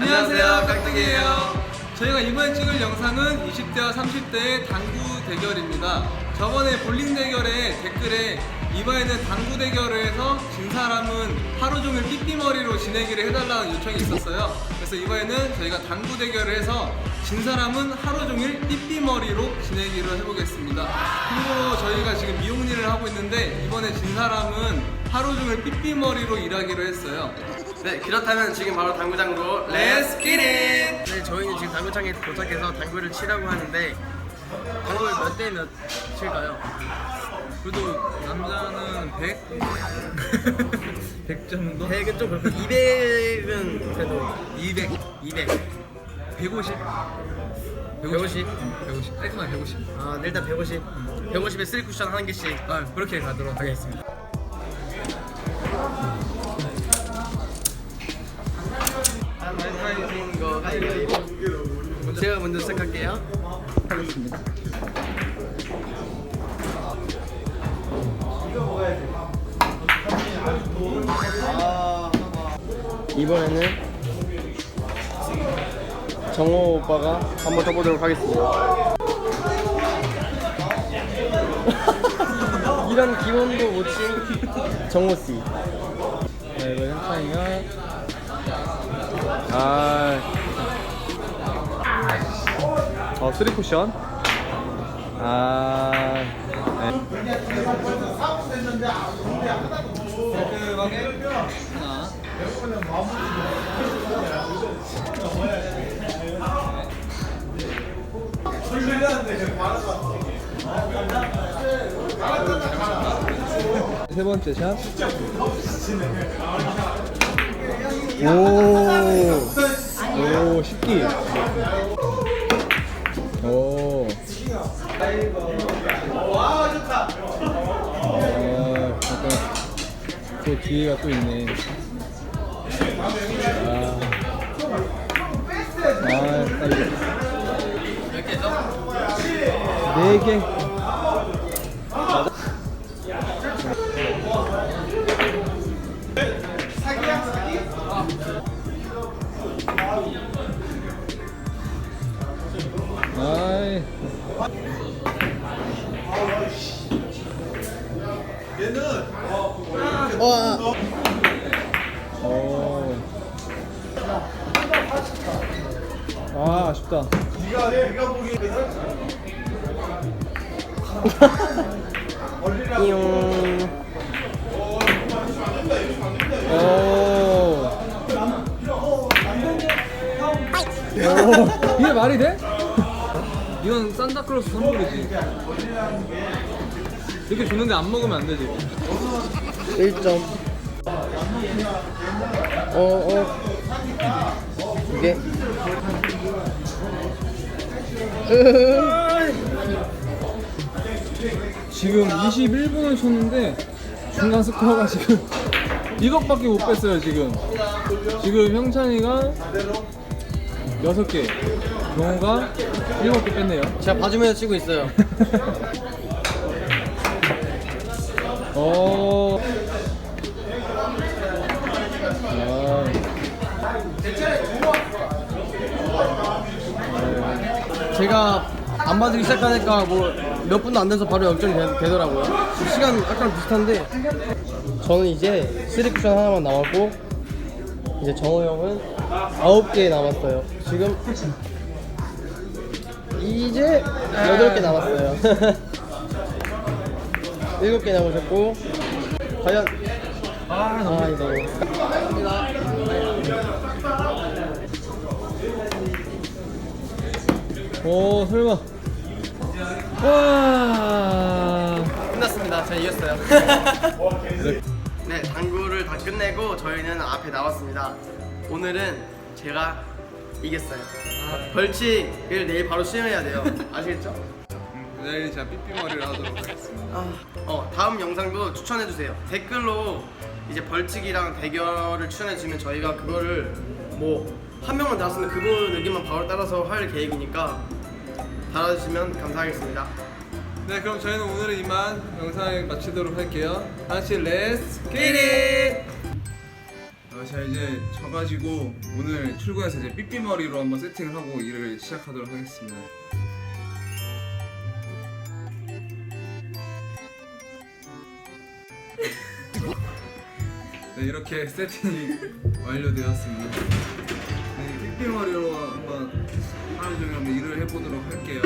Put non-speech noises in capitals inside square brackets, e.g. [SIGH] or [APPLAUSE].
안녕하세요, 깍두기예요. 저희가 이번에 찍을 영상은 20대와 30대의 당구 대결입니다. 저번에 볼링 대결에 댓글에 이번에는 당구 대결을 해서 진 사람은 하루 종일 삐삐머리로 지내기를 해달라는 요청이 있었어요. 그래서 이번에는 저희가 당구 대결을 해서 진 사람은 하루 종일 삐삐머리로 지내기를 해보겠습니다. 그리고 저희가 지금 미용 일을 하고 있는데 이번에 진 사람은 하루 종일 삐삐머리로 일하기로 했어요. 네, 그렇다면 지금 바로 당구장으로 Let's get it! 네, 저희는 지금 당구장에 도착해서 당구를 치라고 하는데 당구를 몇대 몇 칠까요? 그래도 남자는 100? 100 [LAUGHS] 정도? 100은 좀 그렇고 200은 그래도 200 200 150? 150? 150 깔끔하게 150 아, 네, 일단 150 150에 3 쿠션 한 개씩 아 그렇게 가도록 하겠습니다 제가 먼저 시작할게요 하겠습니다 이번에는 정호 오빠가 한번 쳐보도록 하겠습니다. [LAUGHS] 이런 기본도 못 친 정호 씨. 네 이거 현찬이가 아 어, 3 쿠션 아 네. 하나 세 번째 샷. 오, 오, 쉽기. 또 기회가 또 있네. 아, 아. 몇 개죠? 네 개. 아이. 와. 오. 아, 아쉽다. 띠용. 오. 오. 이게 말이 돼? 이건 산타클로스 선물이지. 이렇게 주는데 안 먹으면 안 되지. 1점. 어, 어. 이게. [LAUGHS] 지금 21분을 쳤는데 중간 스코어가 지금 [LAUGHS] 이것밖에 못 뺐어요 지금. 지금 형찬이가 6개, 경호가 7개 뺐네요. 제가 봐주면서 치고 있어요. [LAUGHS] 어. 아. 제가 안 봐주기 시작하니까 뭐 몇 분도 안 돼서 바로 0점이 되, 더라고요 시간 약간 비슷한데 저는 이제 3쿠션 하나만 남았고 이제 정호 형은 9개 남았어요. 지금 이제 8개 남았어요. [LAUGHS] 7개 남으셨고 과연 아, 아 이거 오, 설마. 와. 끝났습니다. 제가 이겼어요. 네. [LAUGHS] 네, 당구를 다 끝내고 저희는 앞에 나왔습니다. 오늘은 제가 이겼어요. 벌칙을 내일 바로 수행해야 돼요. 아시겠죠? 내일 제가 삐삐머리를 하도록 하겠습니다. 아, 어, 다음 영상도 추천해 주세요. 댓글로 이제 벌칙이랑 대결을 추천해 주시면 저희가 그거를 뭐 한 명만 나왔으면 그분 의견만 바로 따라서 할 계획이니까 달아주시면 감사하겠습니다. 네, 그럼 저희는 오늘은 이만 영상 마치도록 할게요. 다 같이 렛츠 기릿! 아, 자 이제 져가지고 오늘 출근해서 이제 삐삐머리로 한번 세팅을 하고 일을 시작하도록 하겠습니다. 네, 이렇게 세팅이 완료되었습니다. 네, 삐삐머리로 한번 하루 종일 한번 일을 해보도록 할게요.